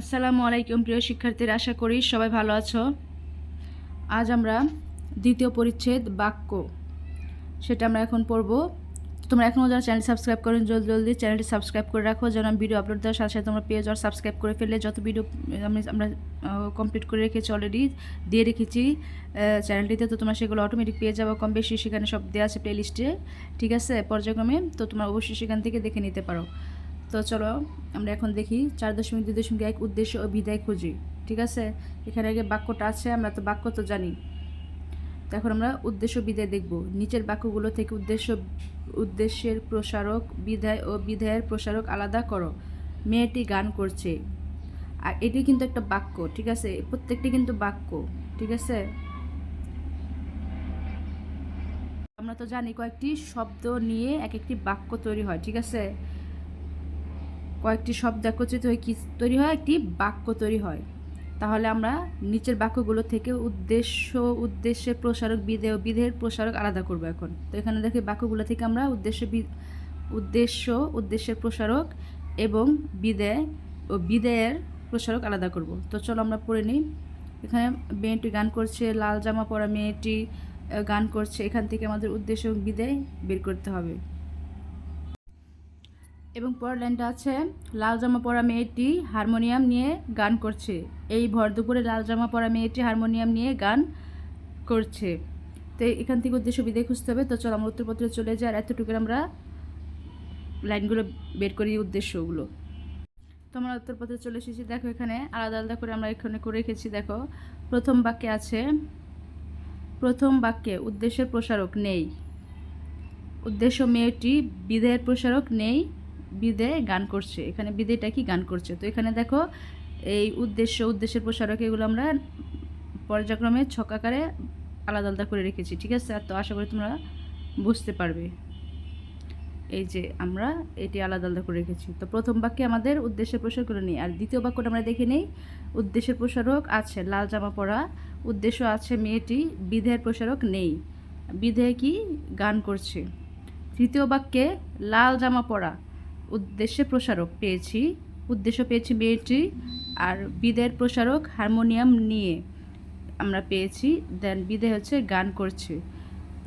আসসালামু আলাইকুম, প্রিয় শিক্ষার্থীরা, আশা করি সবাই ভালো আছো। আজ আমরা দ্বিতীয় পরিচ্ছেদ বাক্য, সেটা আমরা এখন পড়ব। তোমরা এখনও যারা চ্যানেল সাবস্ক্রাইব করেন, জলদি জলদি চ্যানেলটি সাবস্ক্রাইব করে রাখো, যেন ভিডিও আপলোড দেওয়ার সাথে সাথে তোমরা পেজ আর সাবস্ক্রাইব করে ফেললে যত ভিডিও আমি, আমরা কমপ্লিট করে রেখেছি অলরেডি দিয়ে রেখেছি চ্যানেলটিতে। তো তোমরা সেগুলো অটোমেটিক পেয়ে যাব, কম বেশি সেখানে সব দেওয়া আছে প্লেলিস্টে ঠিক আছে, পর্যায়ক্রমে। তো তোমরা অবশ্যই সেখান থেকে দেখে নিতে পারো। তো চলো, আমরা এখন দেখি চার দশমিক, দুই দশমিক এক উদ্দেশ্য ও বিদায় খুঁজি, ঠিক আছে? এখানে আগে বাক্যটা আছে, আমরা তো বাক্য তো জানি। তো এখন আমরা উদ্দেশ্য বিদায় দেখব। নিচের বাক্যগুলো থেকে উদ্দেশ্য, উদ্দেশ্যের প্রসারক, বিদায় ও বিদায়ের প্রসারক আলাদা করো। মেয়েটি গান করছে। আর এটি কিন্তু একটা বাক্য, ঠিক আছে? প্রত্যেকটি কিন্তু বাক্য, ঠিক আছে? আমরা তো জানি কয়েকটি শব্দ নিয়ে এক একটি বাক্য তৈরি হয়, ঠিক আছে? কয়েকটি শব্দ একত্রিত হয়ে কি তৈরি হয়? একটি বাক্য তৈরি হয়। তাহলে আমরা নিচের বাক্যগুলো থেকে উদ্দেশ্য, উদ্দেশ্যে প্রসারক বিধেয় ও বিধেয়ের প্রসারক আলাদা করব এখন। তো এখানে দেখি বাক্যগুলো থেকে আমরা উদ্দেশ্য উদ্দেশ্য, উদ্দেশ্যের প্রসারক এবং বিদেয় ও বিদেয়ের প্রসারক আলাদা করব। তো চলো আমরা পড়ে নিই। এখানে মেয়েটি গান করছে, লাল জামা পরা মেয়েটি গান করছে। এখান থেকে আমাদের উদ্দেশ্য এবং বিদেয় বের করতে হবে। এবং পরের লাইনটা আছে, লাল জামা পরা মেয়েটি হারমোনিয়াম নিয়ে গান করছে। এই ভর দুপুরে লাল জামা পরা মেয়েটি হারমোনিয়াম নিয়ে গান করছে। তো এখান থেকে উদ্দেশ্য বিদায় খুঁজতে হবে। তো চলো, আমরা উত্তরপত্রে চলে যাই আর এতটুকু আমরা লাইনগুলো বের করি উদ্দেশ্যগুলো। তো আমরা উত্তরপত্রে চলে এসেছি। দেখো এখানে আলাদা আলাদা করে আমরা এখানে করে রেখেছি। দেখো, প্রথম বাক্যে আছে, প্রথম বাক্যে উদ্দেশ্যের প্রসারক নেই। উদ্দেশ্য মেয়েটি বিদায়ের প্রসারক নেই। বিদে গান করছে। এখানে বিদেটা কি গান করছে? তো এখানে দেখো, এই উদ্দেশ্য, উদ্দেশ্যের প্রসারক এগুলো আমরা পর্যায়ক্রমে ছকাকারে আলাদা আলাদা করে রেখেছি, ঠিক আছে? তো আশা করি তোমরা বুঝতে পারবে। এই যে আমরা এটি আলাদা আলাদা করে রেখেছি। তো প্রথম বাক্যে আমাদের উদ্দেশ্যের প্রসারকগুলো নেই। আর দ্বিতীয় বাক্যটা আমরা দেখে নেই। উদ্দেশ্যের প্রসারক আছে লাল জামা পরা। উদ্দেশ্য আছে মেয়েটি, বিধের প্রসারক নেই। বিধে কি? গান করছে। তৃতীয় বাক্যে লাল জামা পরা। উদ্দেশ্যে প্রসারক পেয়েছি। উদ্দেশ্য পেয়েছি মেয়েটি আর বিদের প্রসারক হারমোনিয়াম নিয়ে আমরা পেয়েছি। দেন বিদে হচ্ছে গান করছে।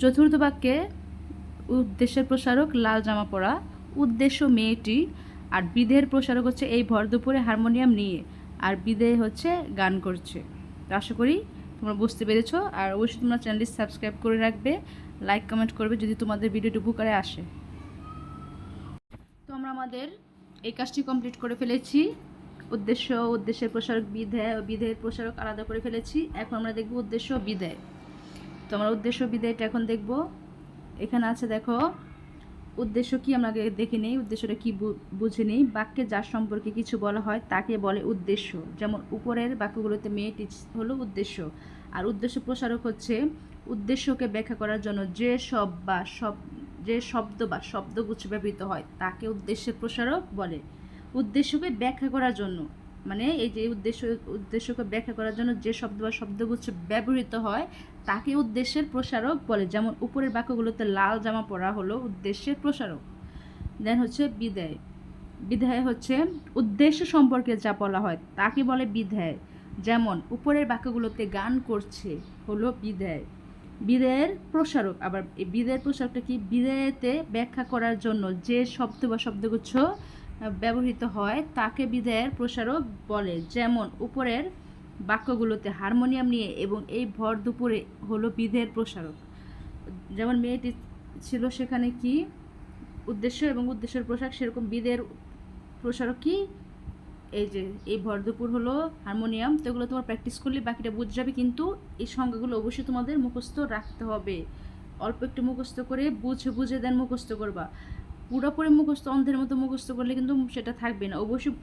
চতুর্থ বাক্যে উদ্দেশ্যের প্রসারক লাল জামা পরা। উদ্দেশ্য মেয়েটি আর বিদের প্রসারক হচ্ছে এই ভর দুপুরে হারমোনিয়াম নিয়ে আর বিদে হচ্ছে গান করছে। তো আশা করি তোমরা বুঝতে পেরেছ। আর অবশ্যই তোমরা চ্যানেলটি সাবস্ক্রাইব করে রাখবে। লাইক কমেন্ট করবে যদি তোমাদের ভিডিওটি উপকারে আসে। আমরা আমাদের এই কাজটি কমপ্লিট করে ফেলেছি। উদ্দেশ্য, উদ্দেশ্যের প্রসারক বিধেয় বিধেয়ের প্রসারক আলাদা করে ফেলেছি। এখন আমরা দেখব উদ্দেশ্য বিধেয়। তো আমরা উদ্দেশ্য বিধেয়টা এখন দেখব। এখানে আছে দেখো, উদ্দেশ্য কি আমরা দেখে নেই, উদ্দেশ্যটা কি বুঝে নেই। বাক্যে যার সম্পর্কে কিছু বলা হয় তাকে বলে উদ্দেশ্য। যেমন উপরের বাক্যগুলোতে মেয়েটি হলো উদ্দেশ্য। আর উদ্দেশ্য প্রসারক হচ্ছে উদ্দেশ্যকে ব্যাখ্যা করার জন্য যে সব বা সব যে শব্দ বা শব্দগুচ্ছ ব্যবহৃত হয়, তাকে উদ্দেশ্যের প্রসারক বলে। উদ্দেশ্যকে ব্যাখ্যা করার জন্য মানে এই যে উদ্দেশ্য, উদ্দেশ্যকে ব্যাখ্যা করার জন্য যে শব্দ বা শব্দগুচ্ছ ব্যবহৃত হয়, তাকে উদ্দেশ্যের প্রসারক বলে। যেমন উপরের বাক্যগুলোতে লাল জামা পরা হলো উদ্দেশ্যের প্রসারক। দেন হচ্ছে বিদায়। বিধায় হচ্ছে উদ্দেশ্য সম্পর্কে যা বলা হয়, তাকে বলে বিধায় যেমন উপরের বাক্যগুলোতে গান করছে হলো বিদায়। বিদায়ের প্রসারক, আবার এই বিদায়ের প্রসারকটা কি? বিদায়তে ব্যাখ্যা করার জন্য যে শব্দ বা শব্দগুচ্ছ ব্যবহৃত হয়, তাকে বিদায়ের প্রসারক বলে। যেমন উপরের বাক্যগুলোতে হারমোনিয়াম নিয়ে এবং এই ভর দুপুরে হলো বিধের প্রসারক। যেমন মেয়েটি ছিল সেখানে কি? উদ্দেশ্য এবং উদ্দেশ্যের পোশাক সেরকম বিদের প্রসারক কি? এই যে, এই ভর দুপুর হলো হারমোনিয়াম তো এগুলো তোমার প্র্যাকটিস করলে বাকিটা বুঝে যাবে, কিন্তু এই সংজ্ঞাগুলো অবশ্যই তোমাদের মুখস্থ রাখতে হবে। অল্প একটু মুখস্থ করে বুঝে বুঝে দেন মুখস্থ করবা। পুরোপুরি মুখস্থ, অন্ধের মতো মুখস্থ করলে কিন্তু সেটা থাকবে না। অবশ্যই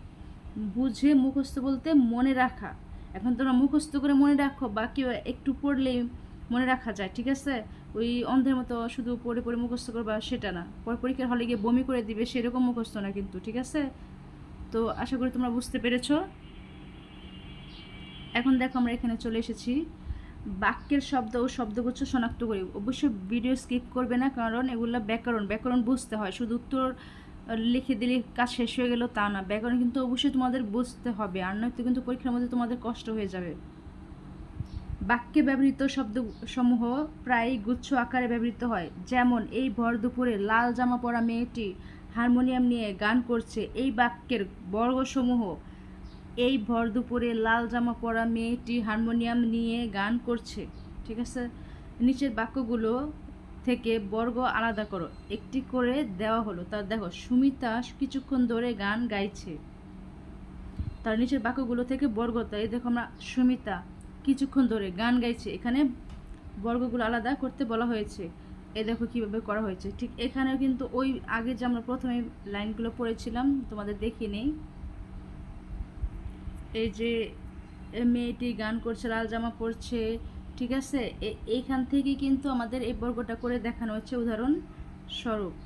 বুঝে মুখস্থ বলতে মনে রাখা। এখন তোমরা মুখস্থ করে মনে রাখো বা কেউ একটু পড়লেই মনে রাখা যায়, ঠিক আছে? ওই অন্ধের মতো শুধু পড়ে পড়ে মুখস্থ করবা সেটা না। পর পরীক্ষার হলে গিয়ে বমি করে দিবে, সেরকম মুখস্থ না কিন্তু, ঠিক আছে? তো আশা করি তোমরা বুঝতে পেরেছ। এখন দেখো আমরা এখানে চলে এসেছি। বাক্যের শব্দ ও শব্দগুচ্ছ শনাক্ত করি। অবশ্যই ভিডিও স্কিপ করবে না, কারণ এগুলো ব্যাকরণ। ব্যাকরণ বুঝতে হয়। শুধু উত্তর লিখে দিলে কাজ শেষ হয়ে গেল তা না। ব্যাকরণ কিন্তু অবশ্যই তোমাদের বুঝতে হবে, আর নয়তো কিন্তু পরীক্ষার মধ্যে তোমাদের কষ্ট হয়ে যাবে। বাক্যে ব্যবহৃত শব্দসমূহ প্রায় গুচ্ছ আকারে ব্যবহৃত হয়। যেমন, এই ভর দুপুরে লাল জামা পরা মেয়েটি হারমোনিয়াম নিয়ে গান করছে এই বাক্যের বর্গসমূহ। এই ভর দুপুরে লাল জামা পরা মেয়েটি হারমোনিয়াম নিয়ে গান করছে। ঠিক আছে? নিচের বাক্যগুলো থেকে বর্গ আলাদা করো। একটি করে দেওয়া হলো। তার দেখো, সুমিতা কিছুক্ষণ ধরে গান গাইছে। তার নিচের বাক্যগুলো থেকে বর্গ। তাই দেখো আমরা, সুমিতা কিছুক্ষণ ধরে গান গাইছে। এখানে বর্গগুলো আলাদা করতে বলা হয়েছে। এ দেখো কীভাবে করা হয়েছে। ঠিক এখানেও কিন্তু ওই আগে যে আমরা প্রথমে লাইনগুলো পড়েছিলাম, তোমাদের দেখিয়ে নেই। এই যে মেয়েটি গান করছে, লাল জামা পরছে, ঠিক আছে? এইখান থেকে কিন্তু আমাদের এই বর্গটা করে দেখানো হচ্ছে উদাহরণ স্বরূপ।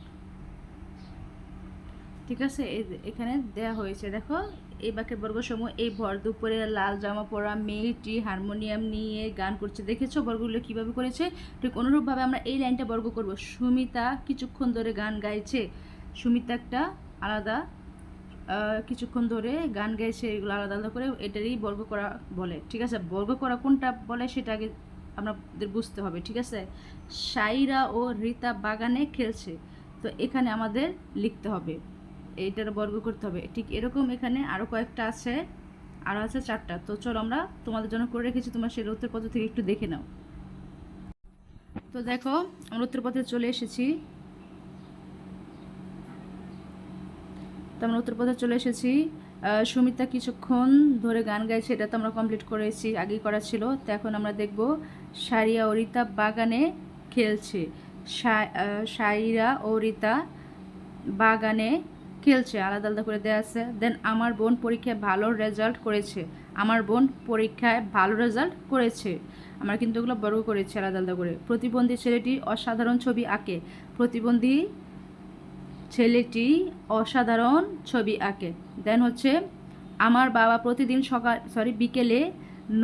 ঠিক আছে? এখানে দেয়া হয়েছে, দেখো। এই বাক্যের বর্গসমূহ, এই ভর দুপুরে লাল জামা পরা মেয়েটি হারমোনিয়াম নিয়ে গান করছে। দেখেছ বর্গগুলো কীভাবে করেছে? ঠিক অনুরূপভাবে আমরা এই লাইনটা বর্গ করব। সুমিতা কিছুক্ষণ ধরে গান গাইছে। সুমিতা একটা আলাদা কিছুক্ষণ ধরে গান গাইছে এগুলো আলাদা আলাদা করে, এটারই বর্গ করা বলে। ঠিক আছে? বর্গ করা কোনটা বলে সেটা আগে আমাদের বুঝতে হবে, ঠিক আছে? সাইরা ও রীতা বাগানে খেলছে। তো এখানে আমাদের লিখতে হবে। এইটার বর্গ করতে হবে। ঠিক এরকম এখানে আরও কয়েকটা আছে আরও আছে চারটা। তো চলো আমরা তোমাদের জন্য করে রেখেছি, তোমরা সেই উত্তরপত্র থেকে একটু দেখে নাও। তো দেখো, আমরা উত্তরপত্রে চলে এসেছি। তো আমরা উত্তরপথে চলে এসেছি। সুমিতা কিছুক্ষণ ধরে গান গাইছে, এটা তো আমরা কমপ্লিট করেছি, আগেই করা ছিল। তো এখন আমরা দেখব সারিয়া ও রিতা বাগানে খেলছে। সাইরা ও রিতা বাগানে খেলছে, আলাদা আলাদা করে দেওয়া আছে। দেন আমার বোন পরীক্ষায় ভালো রেজাল্ট করেছে। আমার বোন পরীক্ষায় ভালো রেজাল্ট করেছে। আমরা কিন্তু ওগুলো বর্গ করেছি আলাদা আলাদা করে। প্রতিবন্ধী ছেলেটি অসাধারণ ছবি আঁকে। প্রতিবন্ধী ছেলেটি অসাধারণ ছবি আঁকে। দেন হচ্ছে, আমার বাবা প্রতিদিন সকাল সরি বিকেলে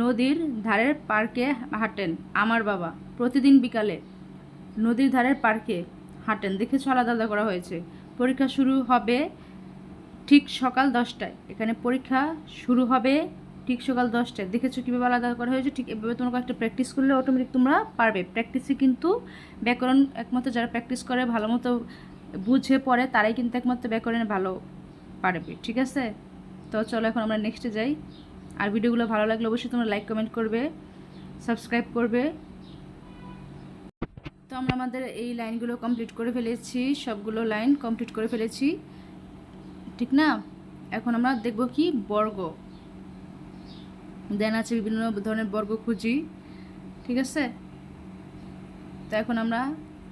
নদীর ধারের পার্কে হাঁটেন। আমার বাবা প্রতিদিন বিকালে নদীর ধারের পার্কে হাঁটেন। দেখেছ আলাদা আলাদা করা হয়েছে। পরীক্ষা শুরু হবে ঠিক সকাল দশটায়। এখানে পরীক্ষা শুরু হবে ঠিক সকাল দশটায়। দেখেছ কীভাবে আলাদা করা হয়েছে? ঠিক এভাবে তোমরা কয়েকটা প্র্যাকটিস করলে অটোমেটিক তোমরা পারবে। প্র্যাকটিসে কিন্তু ব্যাকরণ একমাত্র যারা প্র্যাকটিস করে, ভালো মতো বুঝে পড়ে, তারাই কিন্তু একমাত্র ব্যাকরণে ভালো পারবে। ঠিক আছে? তো চলো এখন আমরা নেক্সটে যাই। আর ভিডিওগুলো ভালো লাগলে অবশ্যই তোমরা লাইক কমেন্ট করবে সাবস্ক্রাইব করবে। আমরা আমাদের এই লাইনগুলো কমপ্লিট করে ফেলেছি, সবগুলো লাইন কমপ্লিট করে ফেলেছি। ঠিক না? এখন আমরা দেখব কি? বর্গ। দেন আছে বিভিন্ন ধরনের বর্গ খুঁজি। ঠিক আছে? তো এখন আমরা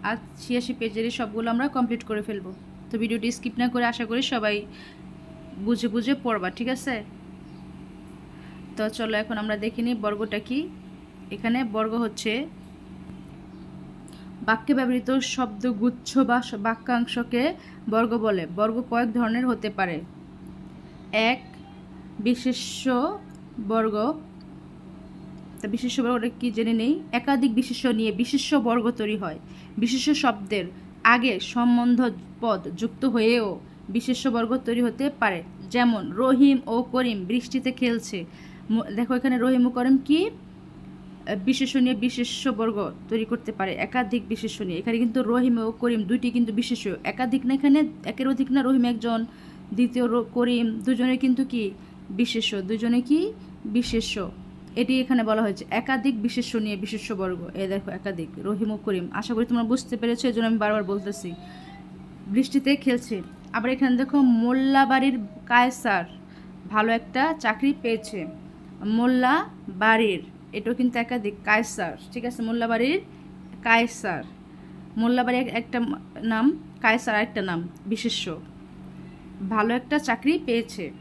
আজ ছিয়াশি পেজেরই সবগুলো আমরা কমপ্লিট করে ফেলব। তো ভিডিওটি স্কিপ না করে আশা করি সবাই বুঝে বুঝে পড়বা, ঠিক আছে? তো চলো এখন আমরা দেখে নিই বর্গটা কি। এখানে বর্গ হচ্ছে বাক্যে ব্যবহৃত শব্দগুচ্ছ বা বাক্যাংশকে বর্গ বলে। বর্গ কয়েক ধরনের হতে পারে। এক, বিশেষ্য বর্গ। তা বিশেষ্য বর্গটা কি জেনে নেই? একাধিক বিশেষ্য নিয়ে বিশেষ্য বর্গ তৈরি হয়। বিশেষ্য শব্দের আগে সম্বন্ধ পদ যুক্ত হয়েও বিশেষ্য বর্গ তৈরি হতে পারে। যেমন, রহিম ও করিম বৃষ্টিতে খেলছে। দেখো এখানে রহিম ও করিম কি? বিশেষ্য নিয়ে বিশেষ্য বর্গ তৈরি করতে পারে, একাধিক বিশেষ্য নিয়ে এখানে কিন্তু রহিম ও করিম দুইটি কিন্তু বিশেষ্য। একাধিক না এখানে, একের অধিক না রহিম একজন, দ্বিতীয় করিম দুজনে কিন্তু কি? বিশেষ্য। দুজনে কি? বিশেষ্য। এটি এখানে বলা হয়েছে, একাধিক বিশেষ্য নিয়ে বিশেষ্য বর্গ এ দেখো, একাধিক, রহিম ও করিম। আশা করি তোমরা বুঝতে পেরেছ এই জন্য আমি বারবার বলতেছি। বৃষ্টিতে খেলছে। আবার এখানে দেখো মোল্লা বাড়ির কায়সার ভালো একটা চাকরি পেয়েছে। মোল্লা বাড়ির এটাও কিন্তু একাধিক, কায়সার, ঠিক আছে? মোল্লাবাড়ির কায়সার। মোল্লাবাড়ি এক- একটা নাম, কায়সার একটা নাম, বিশেষ্য। ভালো একটা চাকরি পেয়েছে।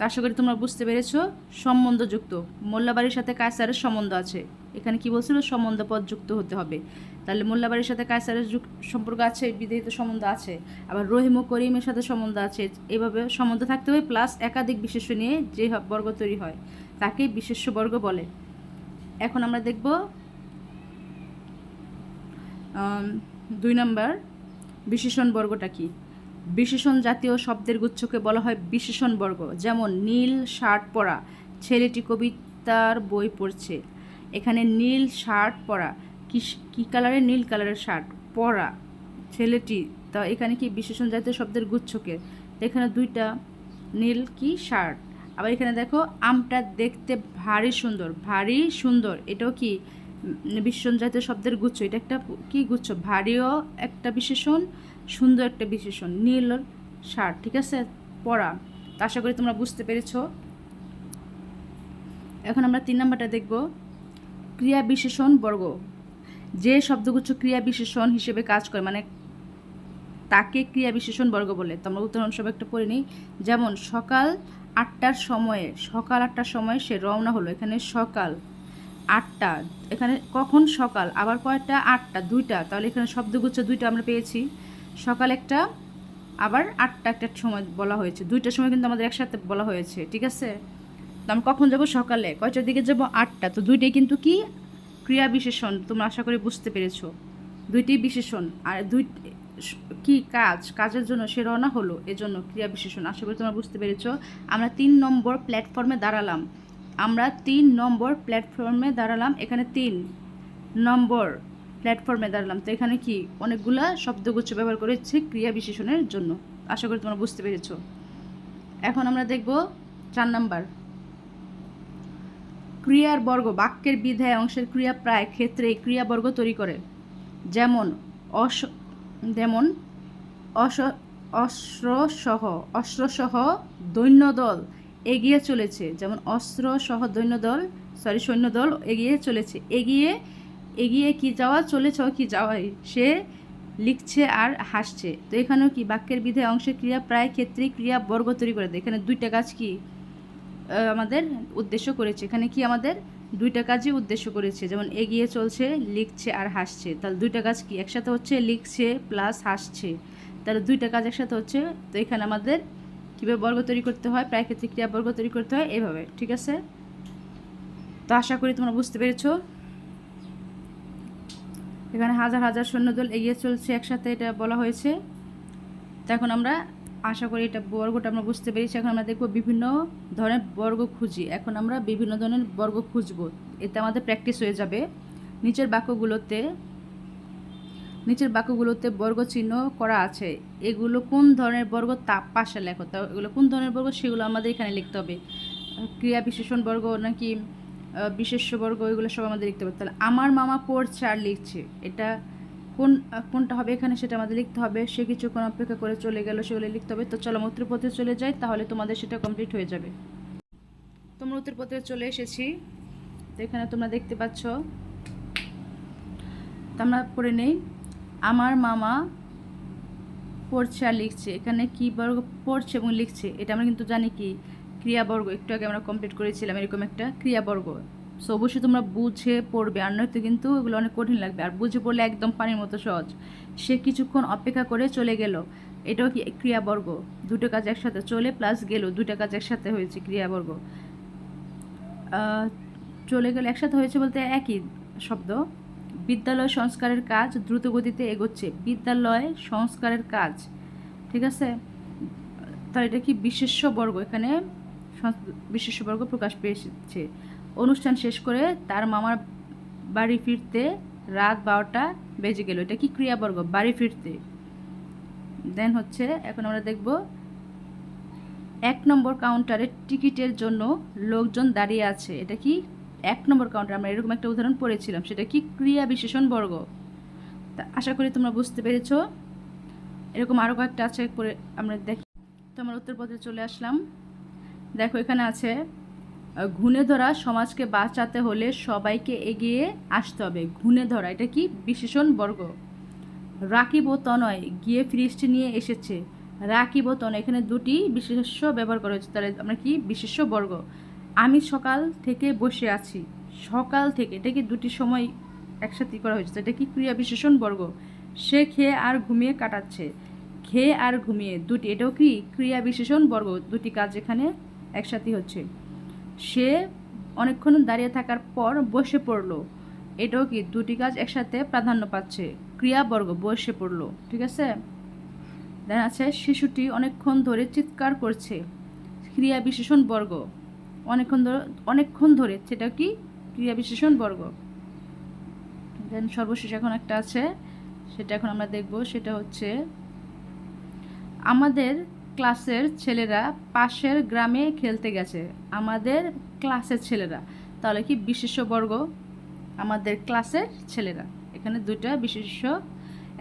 আশা করি তোমরা বুঝতে পেরেছ, সম্বন্ধযুক্ত। মোল্লাবাড়ির সাথে কায়সারের সম্বন্ধ আছে। এখানে কি বলছিল? সম্বন্ধ পদ যুক্ত হতে হবে। তাহলে মোল্লাবাড়ির সাথে কায়সারের সম্পর্ক আছে, বিধেয়িত সম্বন্ধ আছে। আবার রহিম ও করিমের সাথে সম্বন্ধ আছে। এভাবে সম্বন্ধ থাকতে হবে, প্লাস একাধিক বিশেষ্য নিয়ে যে বর্গ তৈরি হয়, তাকে বিশেষ্য বর্গ বলে। এখন আমরা দেখব দুই নম্বর, বিশেষণ বর্গটা কি? বিশেষণ জাতীয় শব্দের গুচ্ছকে বলা হয় বিশেষণ বর্গ, যেমন নীল শার্ট পরা, ছেলেটি কবিতার বই পড়ছে। এখানে নীল শার্ট পরা, কি কী কালারের? নীল কালারের শার্ট পরা ছেলেটি। তা এখানে কি বিশেষণ জাতীয় শব্দের গুচ্ছকে? এখানে দুইটা নীল কি শার্ট? আবার এখানে দেখো, আমটা দেখতে ভারী সুন্দর ভারী সুন্দর। এটাও কি বিশেষণ জাতীয় শব্দের গুচ্ছ? এটা একটা কি গুচ্ছ? ভারীও একটা বিশেষণ, সুন্দর একটা বিশেষণ। নীল শার্ট ঠিক আছে? পরা তো আশা করি তোমরা বুঝতে পেরেছ। এখন আমরা তিন নাম্বারটা দেখব। ক্রিয়া বিশেষণ বর্গ। যে শব্দগুচ্ছ ক্রিয়া বিশেষণ হিসেবে কাজ করে মানে তাকে ক্রিয়া বিশেষণ বর্গ বলে। তো আমরা উদাহরণস্বরূপ একটা পড়ে নিই। যেমন, সকাল আটটার সময়ে, সকাল আটটার সময় সে রওনা হলো। এখানে সকাল আটটা, এখানে কখন সকাল? আবার কয়টা? আটটা, দুইটা। তাহলে এখানে শব্দগুচ্ছ দুইটা আমরা পেয়েছি। সকাল একটা, আবার আটটা একটা সময় বলা হয়েছে। দুইটার সময় কিন্তু আমাদের একসাথে বলা হয়েছে, ঠিক আছে? তো আমরা কখন যাব সকালে? কয়টার দিকে যাব? আটটা। তো দুইটাই কিন্তু কি? ক্রিয়া বিশেষণ, তোমরা আশা করি বুঝতে পেরেছ। দুইটি বিশেষণ, আর দুই, কি কাজ, কাজের জন্য সে রওনা হলো, এজন্য ক্রিয়া বিশেষণ। আশা করি তোমরা বুঝতে পেরেছ। আমরা তিন নম্বর প্ল্যাটফর্মে দাঁড়ালাম। আমরা তিন নম্বর প্ল্যাটফর্মে দাঁড়ালাম, এখানে তিন নম্বর প্ল্যাটফর্মে দাঁড়ালাম। তো এখানে কি? অনেকগুলা শব্দগুচ্ছ ব্যবহার করেছে ক্রিয়া বিশেষণের জন্য। আশা করি তোমরা বুঝতে পেরেছ। এখন আমরা দেখব চার নাম্বার। ক্রিয়ার বর্গ, বাক্যের বিধায় অংশের ক্রিয়া প্রায় ক্ষেত্রে ক্রিয়াবর্গ তৈরি করে। যেমন অস যেমন অস, অস্ত্রসহ অস্ত্রসহ দৈন্যদল এগিয়ে চলেছে। যেমন অস্ত্রসহ দৈন্যদল সরি সৈন্যদল এগিয়ে চলেছে। এগিয়ে এগিয়ে কি যাওয়া, চলেছ কি যাওয়াই, সে লিখছে আর হাসছে। তো এখানেও কি বাক্যের বিধায় অংশের ক্রিয়া প্রায় ক্ষেত্রেই ক্রিয়া বর্গ তৈরি করে দেয়। এখানে দুইটা কাজ কি আমাদের উদ্দেশ্য করেছে। এখানে কি আমাদের দুইটা কাজই উদ্দেশ্য করেছে। যেমন এগিয়ে চলছে, লিখছে আর হাসছে। তাহলে দুইটা কাজ কি? একসাথে হচ্ছে লিখছে প্লাস হাসছে। তাহলে দুইটা কাজ একসাথে হচ্ছে। তো এখানে আমাদের কীভাবে বর্গ তৈরি করতে হয়? প্রাকৃতিক ক্রিয়া বর্গ তৈরি করতে হয় এভাবে, ঠিক আছে? তো আশা করি তোমরা বুঝতে পেরেছ। এখানে হাজার হাজার সৈন্যদল এগিয়ে চলছে, একসাথে এটা বলা হয়েছে। তো এখন আমরা আশা করি এটা বর্গটা আমরা বুঝতে পেরেছি। এখন আমরা দেখব বিভিন্ন ধরনের বর্গ খুঁজি। এখন আমরা বিভিন্ন ধরনের বর্গ খুঁজব। এতে আমাদের প্র্যাকটিস হয়ে যাবে। নিচের বাক্যগুলোতে নিচের বাক্যগুলোতে বর্গ চিহ্ন করা আছে। এগুলো কোন ধরনের বর্গ? তা পাশে লেখো। তো এগুলো কোন ধরনের বর্গ? সেগুলো আমাদের এখানে লিখতে হবে। ক্রিয়া বিশেষণ বর্গ নাকি বিশেষ্য বর্গ? এগুলো সব আমাদের লিখতে হবে। তাহলে আমার মামা পড়ছে আর লিখছে। এটা কোন, কোনটা হবে এখানে সেটা আমাদের লিখতে হবে। সে কিছুক্ষণ অপেক্ষা করে চলে গেল, সেগুলো লিখতে হবে। তো চলো উত্তরপত্রে চলে যাই, তাহলে তোমাদের সেটা কমপ্লিট হয়ে যাবে। তোমরা উত্তরপত্রে চলে এসেছি। তো এখানে তোমরা দেখতে পাচ্ছ। আমরা পড়ে নেই। আমার মামা পড়ছে আর লিখছে। এখানে কি বর্গ পড়ছে এবং লিখছে, এটা আমরা কিন্তু জানি কি? ক্রিয়াবর্গ। একটু আগে আমরা কমপ্লিট করেছিলাম এরকম একটা ক্রিয়াবর্গ। সো অবশ্যই তোমরা বুঝে পড়বে। আর নয়তো কিন্তু এগুলো অনেক কঠিন লাগবে। আর বুঝে পড়লে একদম পানির মতো সহজ। সে কিছুক্ষণ অপেক্ষা করে চলে গেল। এটাও কি ক্রিয়াবর্গ? দুটো কাজ একসাথে চলে প্লাস গেল। দুটো কাজ একসাথে হয়েছে ক্রিয়াবর্গ। চলে গেলে একসাথে হয়েছে বলতে একই শব্দ। বিদ্যালয় সংস্কারের কাজ দ্রুত গতিতে এগোচ্ছে। বিদ্যালয় সংস্কারের কাজ। ঠিক আছে? তাহলে এটা কি বিশেষ্য বর্গ? এখানে বিশেষ্য বর্গ প্রকাশ পেয়েছে। অনুষ্ঠান শেষ করে তার মামার বাড়ি ফিরতে রাত বারোটা বেজে গেল। এটা কি ক্রিয়াবর্গ? বাড়ি ফিরতে। দেন হচ্ছে, এখন আমরা দেখব, এক নম্বর কাউন্টারে টিকিটের জন্য লোকজন দাঁড়িয়ে আছে। এটা কি এক নম্বর কাউন্টার আমরা এরকম একটা উদাহরণ পড়েছিলাম। সেটা কি ক্রিয়া বিশেষণ বর্গ? তা আশা করি তোমরা বুঝতে পেরেছ। এরকম আরও কয়েকটা আছে পরে আমরা দেখি। তো আমরা উত্তরপত্রে চলে আসলাম। দেখো, এখানে আছে ঘুণে ধরা সমাজকে বাঁচাতে হলে সবাইকে এগিয়ে আসতে হবে। ঘুণে ধরা এটা কি বিশেষণ বর্গ? রাকিব ও তনয় গিয়ে ফ্রিজটি নিয়ে এসেছে। রাকিব ও তনয়, এখানে দুটি বিশেষ্য ব্যবহার করা হয়েছে। তাহলে আমরা কি বিশেষ্য বর্গ? আমি সকাল থেকে বসে আছি। সকাল থেকে, এটা কি দুটি সময় একসাথে করা হয়েছে? এটা কি ক্রিয়া বিশেষণ বর্গ? সে খেয়ে আর ঘুমিয়ে কাটাচ্ছে। খেয়ে আর ঘুমিয়ে, দুটি, এটাও কি ক্রিয়া বিশেষণ বর্গ? দুটি কাজ এখানে একসাথে হচ্ছে। সে অনেকক্ষণ দাঁড়িয়ে থাকার পর বসে পড়ল। এটাও কি দুটি কাজ একসাথে প্রাধান্য পাচ্ছে? ক্রিয়াবর্গ বসে পড়ল, ঠিক আছে? দেখা আছে শিশুটি অনেকক্ষণ ধরে চিৎকার করছে। ক্রিয়া বিশেষণ বর্গ। অনেকক্ষণ ধরে অনেকক্ষণ ধরে, সেটা কি? ক্রিয়া বিশেষণ বর্গ। দেন সর্বশেষ এখন একটা আছে, সেটা এখন আমরা দেখব, সেটা হচ্ছে আমাদের ক্লাসের ছেলেরা পাশের গ্রামে খেলতে গেছে। আমাদের ক্লাসের ছেলেরা। তাহলে কি বিশেষ্য বর্গ আমাদের ক্লাসের ছেলেরা। এখানে দুইটা বিশেষ্য,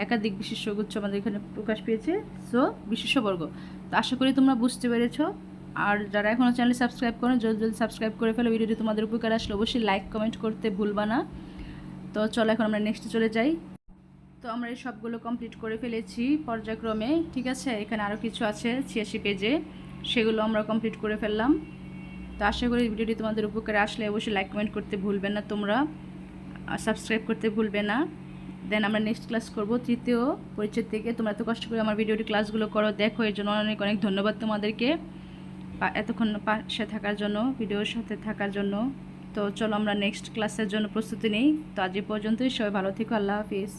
একাধিক বিশেষ্য গুচ্ছ আমাদের এখানে প্রকাশ পেয়েছে। সো বিশেষ্য বর্গ তো আশা করি তোমরা বুঝতে পেরেছ। আর যারা এখনও চ্যানেল সাবস্ক্রাইব করো জলদি জলদি সাবস্ক্রাইব করে ফেলো। ভিডিওটি তোমাদের উপকার আসলে অবশ্যই লাইক, কমেন্ট করতে ভুলবা না। তো চলো এখন আমরা নেক্সটে চলে যাই। তো আমরা এই সবগুলো কমপ্লিট করে ফেলেছি পর্যায়ক্রমে। ঠিক আছে? এখানে আরও কিছু আছে, ছিয়াশি পেজে সেগুলো আমরা কমপ্লিট করে ফেললাম। তো আশা করি ভিডিওটি তোমাদের উপকারে আসলে অবশ্যই লাইক কমেন্ট করতে ভুলবে না তোমরা। সাবস্ক্রাইব করতে ভুলবে না। দেন আমরা নেক্সট ক্লাস করব, তৃতীয় পরিচয় থেকে। তোমরা এত কষ্ট করে আমার ভিডিওটি ক্লাসগুলো করো, দেখো, এর জন্য অনেক অনেক ধন্যবাদ তোমাদেরকে। এতক্ষণ পাশে থাকার জন্য, ভিডিওর সাথে থাকার জন্য। তো চলো আমরা নেক্সট ক্লাসের জন্য প্রস্তুতি নিই। তো আজ পর্যন্তই, সবাই ভালো থেকো, আল্লাহ হাফিজ।